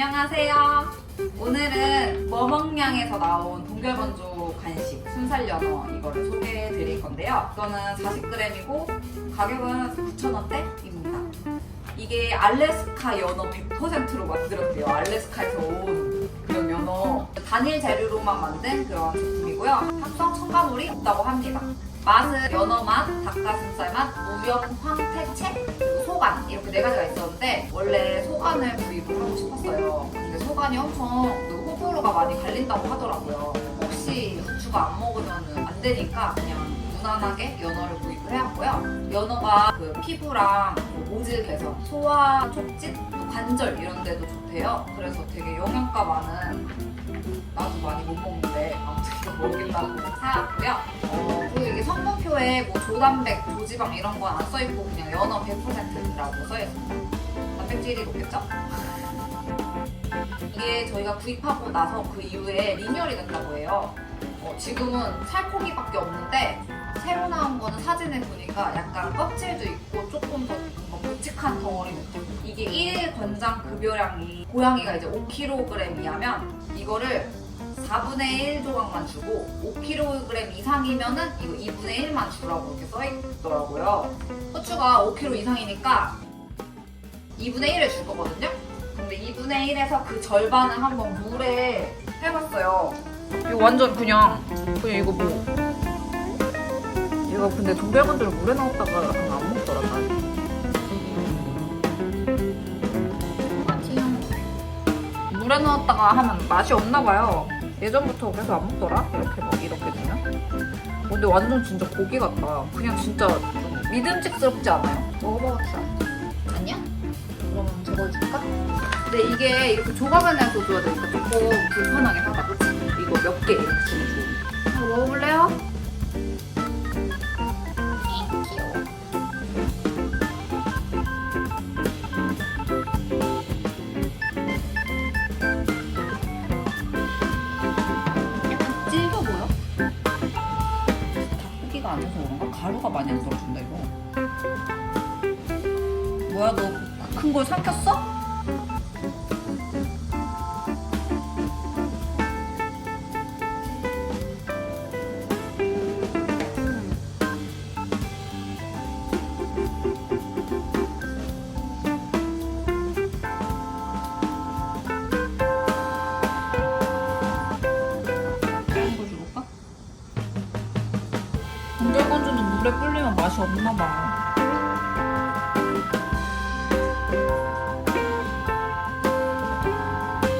안녕하세요. 오늘은 머먹냥에서 나온 동결건조 간식 순살연어 이거를 소개해 드릴 건데요. 이거는 40g이고 가격은 9,000원대입니다. 이게 알래스카 연어 100%로 만들었대요. 알래스카에서 온 그런 연어. 단일 재료로만 만든 그런 제품이고요. 합성 첨가물이 없다고 합니다. 맛은 연어 맛, 닭가슴살 맛, 우영, 황태채, 소간 이렇게 네 가지가 있었는데 원래 소간을 구입을 하고 싶었어요. 근데 소간이 엄청 그 호불호가 많이 갈린다고 하더라고요. 혹시 부추가 안 먹으면 안 되니까 그냥 무난하게 연어를 구입을 해왔고요. 연어가 그 피부랑 그 모질 개선, 소화 촉진, 또 관절 이런 데도 좋대요. 그래서 되게 영양가 많은 나도 많이 못 먹는데 아무튼 이거 먹겠다고 사왔고요. 어, 그리고 이게 성분표에 뭐 조단백, 조지방 이런 건 안 써있고 그냥 연어 100%라고 써있습니다. 단백질이 높겠죠? 이게 저희가 구입하고 나서 그 이후에 리뉴얼이 된다고 해요. 어, 지금은 살코기밖에 없는데 새로 나온 거는 사진을 보니까 약간 껍질도 있고 조금 더 묵직한 덩어리 느낌. 이게 1일 권장 급여량이 고양이가 이제 5kg이면 이거를 4분의 1 조각만 주고 5kg 이상이면은 이거 2분의 1만 주라고 이렇게 써 있더라고요. 후추가 5kg 이상이니까 2분의 1을 줄 거거든요. 근데 2분의 1에서 그 절반을 한번 물에 해봤어요. 이거 완전 그냥 그냥 이거 뭐 이거 근데 동결건들 물에 넣었다가 안 먹더라 나. 물에 넣었다가 하면 맛이 없나 봐요. 예전부터 그래서 안 먹더라. 이렇게 막 이렇게 되면. 어, 근데 완전 진짜 고기 같다. 그냥 진짜 좀 믿음직스럽지 않아요? 먹어봐봅시다. 아니야? 그러면 저걸 줄까? 근데 이게 이렇게 내서 줘야 되니까 조금 불편하긴 하다, 그치? 이거 몇 개 이렇게 주면. 한번 먹어볼래요? 닭고기가 아니어서 그런가? 가루가 많이 안 들어준다 이거. 뭐야 너 큰 걸 삼켰어? 동결건조는 물에 불리면 맛이 없나 봐.